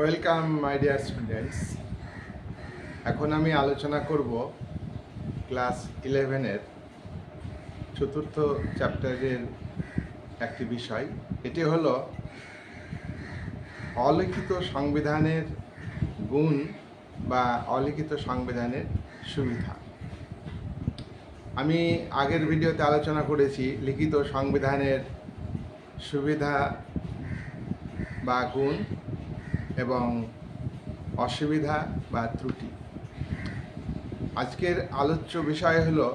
Welcome my dear students এখন আমি আলোচনা করব ক্লাস ইলেভেনের চতুর্থ চ্যাপ্টারের একটি বিষয়। এটি হলো অলিখিত সংবিধানের গুণ বা অলিখিত সংবিধানের সুবিধা। আমি আগের ভিডিওতে আলোচনা করেছি, লিখিত সংবিধানের সুবিধা বা গুণ। এবং অসুবিধা বা ত্রুটি। আজকের আলোচ্য বিষয় হলো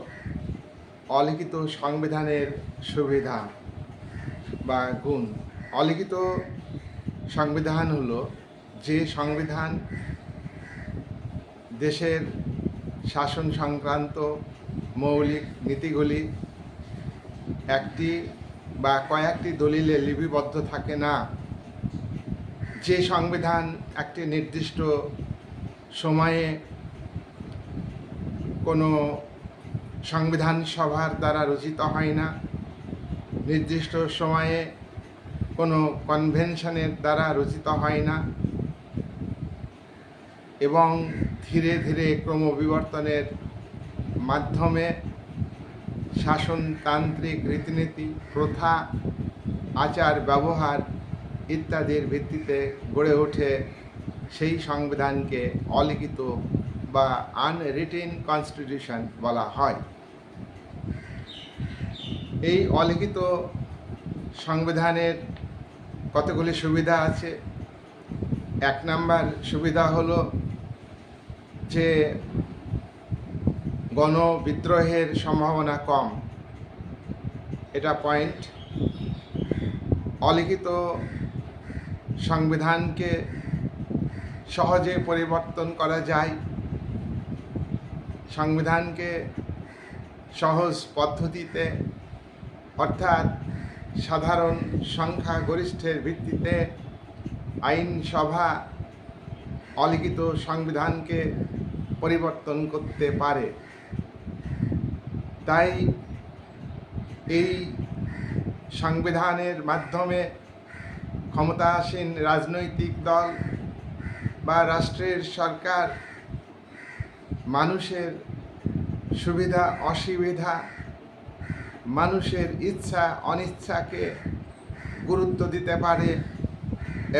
অলিখিত সংবিধানের সুবিধা বা গুণ। অলিখিত সংবিধান হলো যে সংবিধান দেশের শাসন সংক্রান্ত মৌলিক নীতিগুলি একটি বা কয়েকটি দলিলে লিপিবদ্ধ থাকে না যে সংবিধান একটি নির্দিষ্ট সময়ে কোনো সংবিধান সভার দ্বারা রচিত হয় না, নির্দিষ্ট সময়ে কোনো কনভেনশনের দ্বারা রচিত হয় না এবং ধীরে ধীরে ক্রমবিবর্তনের মাধ্যমে শাসনতান্ত্রিক রীতিনীতি, প্রথা আচার ব্যবহার ইত্যাদির ভিত্তিতে গড়ে ওঠে সেই সংবিধানকে অলিখিত বা আনরিটেন কনস্টিটিউশন বলা হয়। এই অলিখিত সংবিধানের কতগুলি সুবিধা আছে? এক নাম্বার সুবিধা হলো যে গণবিদ্রোহের সম্ভাবনা কম। এটা পয়েন্ট অলিখিত সংবিধানকে সহজে পরিবর্তন করা যায়, সংবিধানকে সহজ পদ্ধতিতে, অর্থাৎ সাধারণ সংখ্যাগরিষ্ঠের ভিত্তিতে আইনসভা অলিখিত সংবিধানকে পরিবর্তন করতে পারে। তাই এই সংবিধানের মাধ্যমে ক্ষমতাসীন রাজনৈতিক দল বা রাষ্ট্রের সরকার, মানুষের সুবিধা, অসুবিধা, মানুষের ইচ্ছা, অনিচ্ছাকে গুরুত্ব দিতে পারে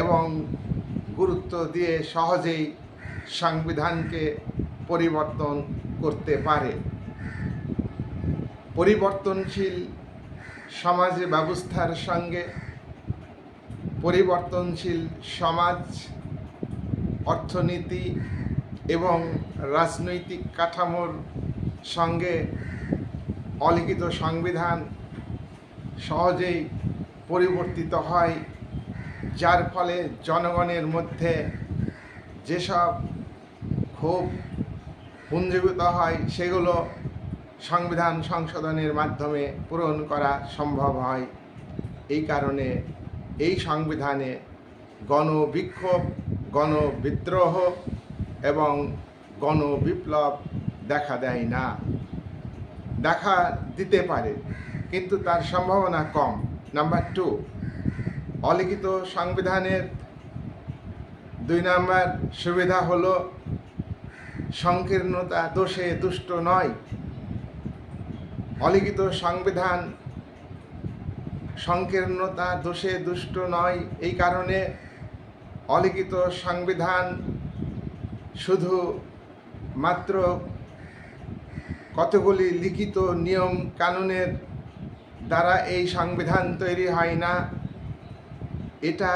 এবং গুরুত্ব দিয়ে সহজেই সংবিধানকে পরিবর্তন করতে পারে। পরিবর্তনশীল সমাজ ব্যবস্থার সঙ্গে পরিবর্তনশীল সমাজ, অর্থনীতি এবং রাজনৈতিক কাঠামোর সঙ্গে অলিখিত সংবিধান সহজেই পরিবর্তিত হয়, যার ফলে জনগণের মধ্যে যেসব ক্ষোভ পুঞ্জীভূত হয়, সেগুলো সংবিধান সংশোধনের মাধ্যমে পূরণ করা সম্ভব হয়। এই কারণে এই সংবিধানে গণবিক্ষোভ, গণবিদ্রোহ এবং গণবিপ্লব দেখা দেয় না। দেখা দিতে পারে, কিন্তু তার সম্ভাবনা কম। নাম্বার টু অলিখিত সংবিধানের দুই নাম্বার সুবিধা হলো সংকীর্ণতা, দোষে দুষ্ট নয়। অলিখিত সংবিধান সংকীর্ণতা, দোষে দুষ্ট নয়। এই কারণে অলিখিত সংবিধান শুধু মাত্র কতগুলি লিখিত নিয়ম, কানুনের দ্বারা এই সংবিধান তৈরি হয় না, এটা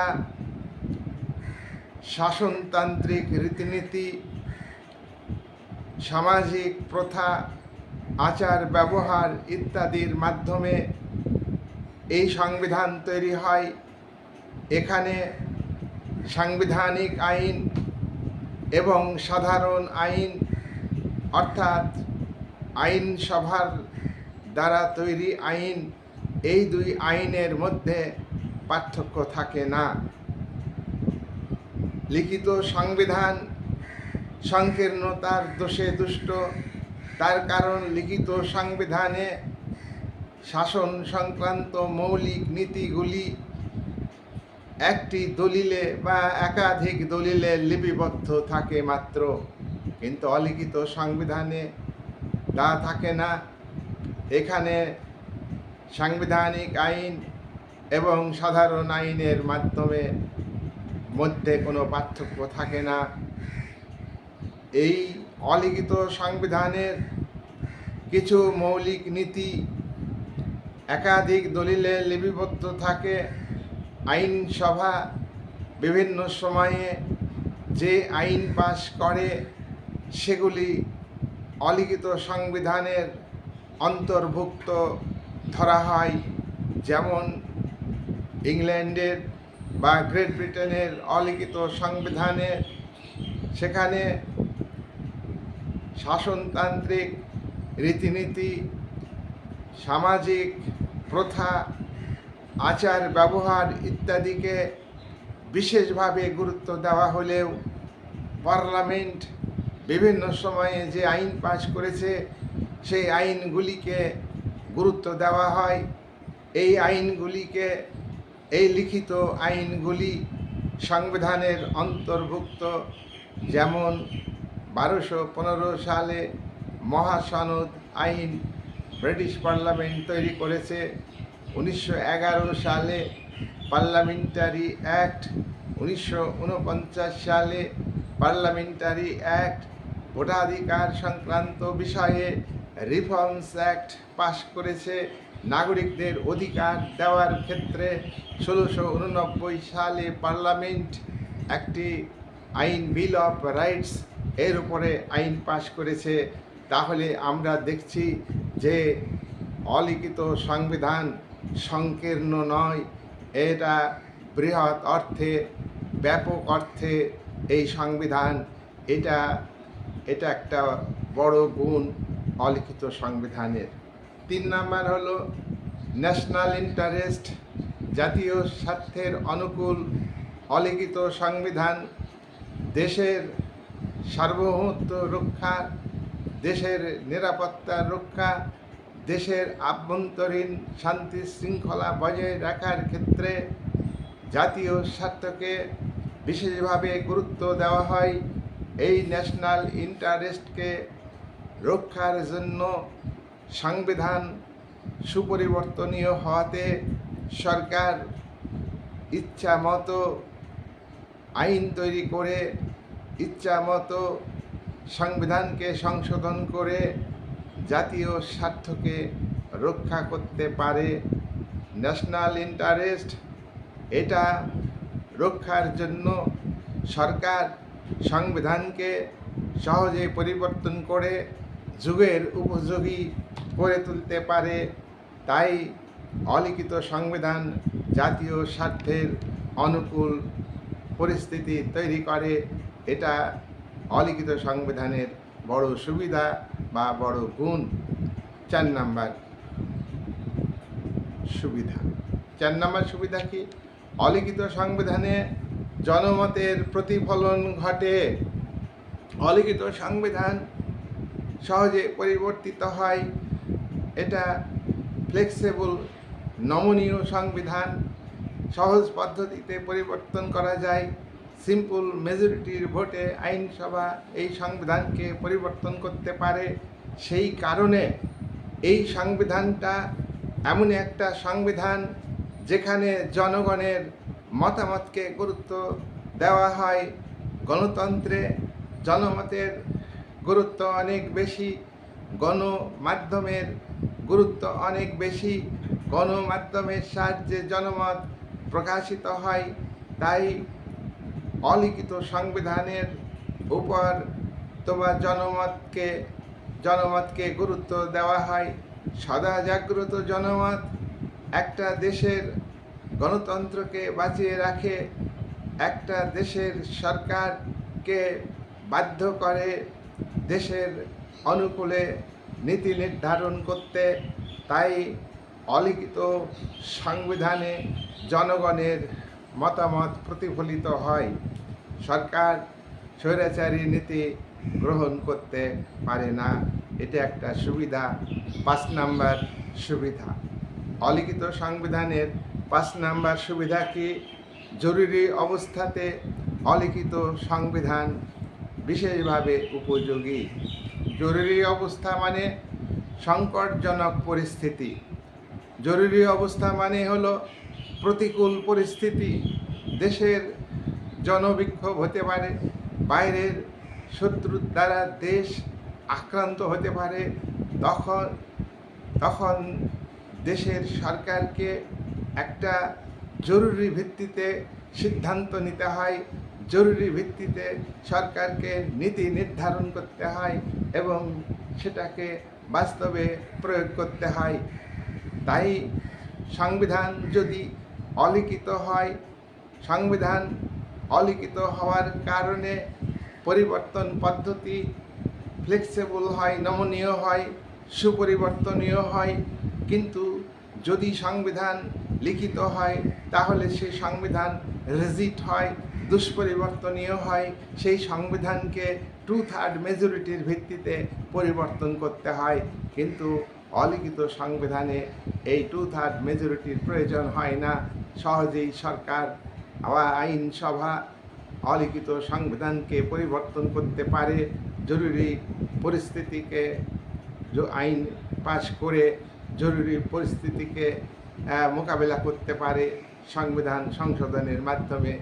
শাসনতান্ত্রিক রীতিনীতি, সামাজিক প্রথা আচার ব্যবহার ইত্যাদির মাধ্যমে এই সংবিধান তৈরি হয়। এখানে সাংবিধানিক আইন এবং সাধারণ আইন অর্থাৎ আইনসভার দ্বারা তৈরি আইন, এই দুই আইনের মধ্যে পার্থক্য থাকে না। লিখিত সংবিধান সংকীর্ণতার দোষে দুষ্ট। তার কারণ লিখিত সংবিধানে শাসন সংক্রান্ত মৌলিক নীতিগুলি একটি দলিলে বা একাধিক দলিলে লিপিবদ্ধ থাকে মাত্র। কিন্তু অলিখিত সংবিধানে তা থাকে না। এখানে সাংবিধানিক আইন এবং সাধারণ আইনের মাধ্যমে মধ্যে কোনো পার্থক্য থাকে না। এই অলিখিত সংবিধানের কিছু মৌলিক নীতি একাধিক দলিলে লিপিবদ্ধ থাকে আইনসভা বিভিন্ন সময়ে। যে আইন পাশ করে, সেগুলি অলিখিত সংবিধানের অন্তর্ভুক্ত ধরা হয়। যেমন ইংল্যান্ডের বা গ্রেট ব্রিটেনের অলিখিত সংবিধানে সেখানে শাসনতান্ত্রিক রীতিনীতি, সামাজিক প্রথা, আচার, ব্যবহার ইত্যাদিকে বিশেষভাবে গুরুত্ব দেওয়া হলেও পার্লামেন্ট বিভিন্ন সময়ে যে আইন পাশ করেছে, সেই আইনগুলিকে গুরুত্ব দেওয়া হয়। এই আইনগুলিকে, এই লিখিত আইনগুলি সংবিধানের অন্তর্ভুক্ত। যেমন বারোশো পনেরো সালে মহাসনদ আইন ব্রিটিশ পার্লামেন্ট তৈরি করেছে উনিশশো এগারো সালে। পার্লামেন্টারি অ্যাক্ট উনিশশো উনপঞ্চাশ সালে। পার্লামেন্টারি অ্যাক্ট ভোটাধিকার সংক্রান্ত বিষয়ে রিফর্মস অ্যাক্ট পাশ করেছে। নাগরিকদের অধিকার দেওয়ার ক্ষেত্রে ষোলোশো উননব্বই সালে পার্লামেন্ট একটি আইন, বিল অফ রাইটস এর উপরে আইন পাশ করেছে। তাহলে আমরা দেখছি যে অলিখিত সংবিধান সংকীর্ণ নয়, এটা বৃহৎ অর্থে, ব্যাপক অর্থে এই সংবিধান, এটা এটা একটা বড় গুণ অলিখিত সংবিধানের। তিন নাম্বার হলো ন্যাশনাল ইন্টারেস্ট জাতীয় স্বার্থের অনুকূল অলিখিত সংবিধান, দেশের সার্বভৌমত্ব রক্ষা দেশের নিরাপত্তা রক্ষা, দেশের আভ্যন্তরীণ শান্তি শৃঙ্খলা বজায় রাখার ক্ষেত্রে জাতীয় স্বার্থকে বিশেষভাবে গুরুত্ব দেওয়া হয়। এই ন্যাশনাল ইন্টারেস্টকে রক্ষার জন্য সংবিধান সুপরিবর্তনীয় হওয়াতে সরকার ইচ্ছা মতো আইন তৈরি করে ইচ্ছা মতো সংবিধানকে সংশোধন করে জাতীয় স্বার্থকে রক্ষা করতে পারে। ন্যাশনাল ইন্টারেস্ট এটা রক্ষার জন্য সরকার সংবিধানকে সহজে পরিবর্তন করে যুগের উপযোগী করে তুলতে পারে। তাই অলিখিত সংবিধান জাতীয় স্বার্থের অনুকূল পরিস্থিতি তৈরি করে। এটা অলিখিত সংবিধানের বড় সুবিধা বা বড় গুণ। চার নাম্বার সুবিধা। চার নাম্বার সুবিধা কি? অলিখিত সংবিধানে জনমতের প্রতিফলন ঘটে। অলিখিত সংবিধান সহজে পরিবর্তিত হয়। এটা ফ্লেক্সিবল নমনীয় সংবিধান। সহজ পদ্ধতিতে পরিবর্তন করা যায়। সিম্পল মেজরিটির ভোটে আইনসভা এই সংবিধানকে পরিবর্তন করতে পারে। সেই কারণে এই সংবিধানটা এমন একটা সংবিধান যেখানে জনগণের মতামতকে গুরুত্ব দেওয়া হয়। গণতন্ত্রে জনমতের গুরুত্ব অনেক বেশি, গণমাধ্যমের গুরুত্ব অনেক বেশি। গণমাধ্যমের সাহায্যে জনমত প্রকাশিত হয়। তাই অলিখিত সংবিধানের উপর তোমার জনমতকে জনমতকে গুরুত্ব দেওয়া হয়। সদা জাগ্রত জনমত একটা দেশের গণতন্ত্রকে বাঁচিয়ে রাখে। একটা দেশের সরকারকে বাধ্য করে দেশের অনুকূলে নীতি নির্ধারণ করতে। তাই অলিখিত সংবিধানে জনগণের মতামত প্রতিফলিত হয়। সরকার স্বৈরাচারী নীতি গ্রহণ করতে পারে না। এটা একটা সুবিধা, পাঁচ নাম্বার সুবিধা। অলিখিত সংবিধানের পাঁচ নাম্বার সুবিধা কি? জরুরি অবস্থাতে অলিখিত সংবিধান বিশেষভাবে উপযোগী। জরুরি অবস্থা মানে সংকটজনক পরিস্থিতি। জরুরি অবস্থা মানে হলো প্রতিকূল পরিস্থিতি দেশের জনবিক্ষোভ হতে পারে, বাইরের শত্রুর দ্বারা দেশ আক্রান্ত হতে পারে, তখন তখন দেশের সরকারকে একটা জরুরি ভিত্তিতে সিদ্ধান্ত নিতে হয়, জরুরি ভিত্তিতে সরকারকে নীতি নির্ধারণ করতে হয় এবং সেটাকে বাস্তবে প্রয়োগ করতে হয়। তাই সংবিধান যদি অলিখিত হয়। সংবিধান অলিখিত হওয়ার কারণে পরিবর্তন পদ্ধতি ফ্লেক্সিবল হয়, নমনীয় হয়, সুপরিবর্তনীয় হয়। কিন্তু যদি সংবিধান লিখিত হয়, তাহলে সেই সংবিধান রেজিট হয়, দুষ্পরিবর্তনীয় হয়। সেই সংবিধানকে টু থার্ড মেজরিটির ভিত্তিতে পরিবর্তন করতে হয়। কিন্তু অলিখিত সংবিধানে এই টু থার্ড মেজরিটির প্রয়োজন হয় না। সহজেই সরকার আবার আইনসভা অলিখিত সংবিধানকে পরিবর্তন করতে পারে। জরুরি পরিস্থিতিকে আইন পাশ করে জরুরি পরিস্থিতিকে মোকাবেলা করতে পারে সংবিধান সংশোধনের মাধ্যমে।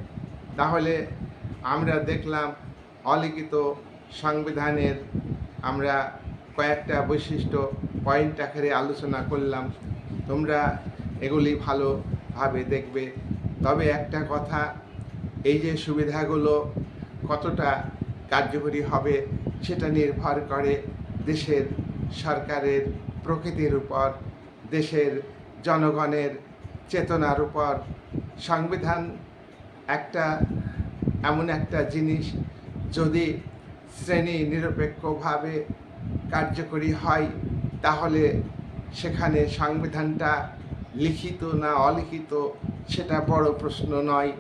তাহলে আমরা দেখলাম অলিখিত সংবিধানের আমরা কয়েকটা বৈশিষ্ট্য পয়েন্ট আকারে আলোচনা করলাম। তোমরা এগুলি ভালোভাবে দেখবে। তবে একটা কথা, এই যে সুবিধাগুলো কতটা কার্যকরী হবে সেটা নির্ভর করে দেশের সরকারের প্রকৃতির উপর, দেশের জনগণের চেতনার উপর। সংবিধান একটা এমন একটা জিনিস, যদি শ্রেণি নিরপেক্ষভাবে কার্যকরী হয় তাহলে সেখানে সংবিধানটা লিখিত না অলিখিত সেটা বড় প্রশ্ন নয়।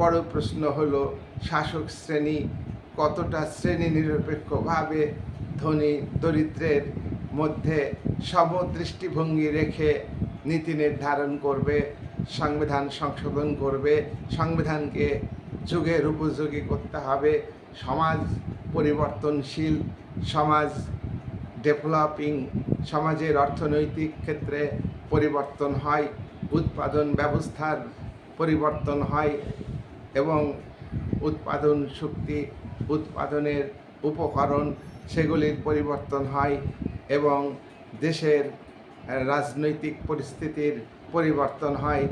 বড় প্রশ্ন হলো, শাসক শ্রেণি কতটা শ্রেণি নিরপেক্ষভাবে ধনী দরিদ্রের মধ্যে সমদৃষ্টিভঙ্গি রেখে নীতি নির্ধারণ করবে, সংবিধান সংশোধন করবে, সংবিধানকে যুগের উপযোগী করতে হবে, সমাজ পরিবর্তনশীল, সমাজ ডেভেলপিং সমাজের অর্থনৈতিক ক্ষেত্রে পরিবর্তন হয়, উৎপাদন ব্যবস্থার পরিবর্তন হয় এবং উৎপাদন শক্তি, উৎপাদনের উপকরণ সেগুলির পরিবর্তন হয় এবং দেশের রাজনৈতিক পরিস্থিতির পরিবর্তন হয়,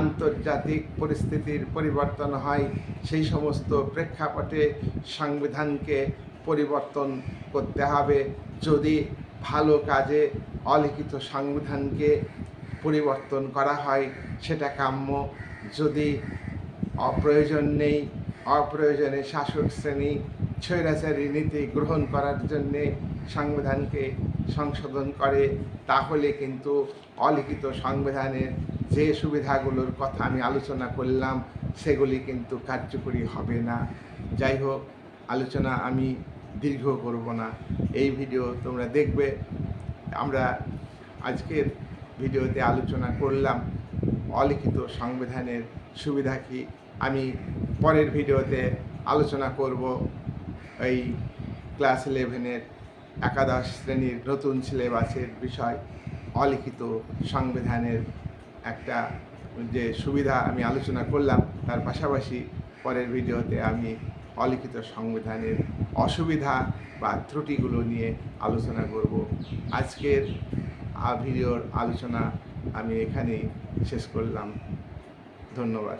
আন্তর্জাতিক পরিস্থিতির পরিবর্তন হয়, সেই সমস্ত প্রেক্ষাপটে সংবিধানকে পরিবর্তন করতে হবে। যদি ভালো কাজে অলিখিত সংবিধানকে পরিবর্তন করা হয়, সেটা কাম্য। যদি অপ্রয়োজন নেই, অপ্রয়োজনে শাসক শ্রেণি স্বৈরাচারী নীতি গ্রহণ করার জন্যে সংবিধানকে সংশোধন করে, তাহলে কিন্তু অলিখিত সংবিধানের যে সুবিধাগুলোর কথা আমি আলোচনা করলাম, সেগুলি কিন্তু কার্যকরী হবে না। যাই হোক, আলোচনা আমি দীর্ঘ করব না। এই ভিডিও তোমরা দেখবে। আমরা আজকের ভিডিওতে আলোচনা করলাম অলিখিত সংবিধানের সুবিধা কি। আমি পরের ভিডিওতে আলোচনা করব এই ক্লাস ইলেভেনের একাদশ শ্রেণির নতুন সিলেবাসের বিষয়, অলিখিত সংবিধানের একটা যে সুবিধা আমি আলোচনা করলাম। তার পাশাপাশি পরের ভিডিওতে আমি অলিখিত সংবিধানের অসুবিধা বা ত্রুটিগুলো নিয়ে আলোচনা করব। আজকের ভিডিওর আলোচনা আমি এখানেই শেষ করলাম। ধন্যবাদ।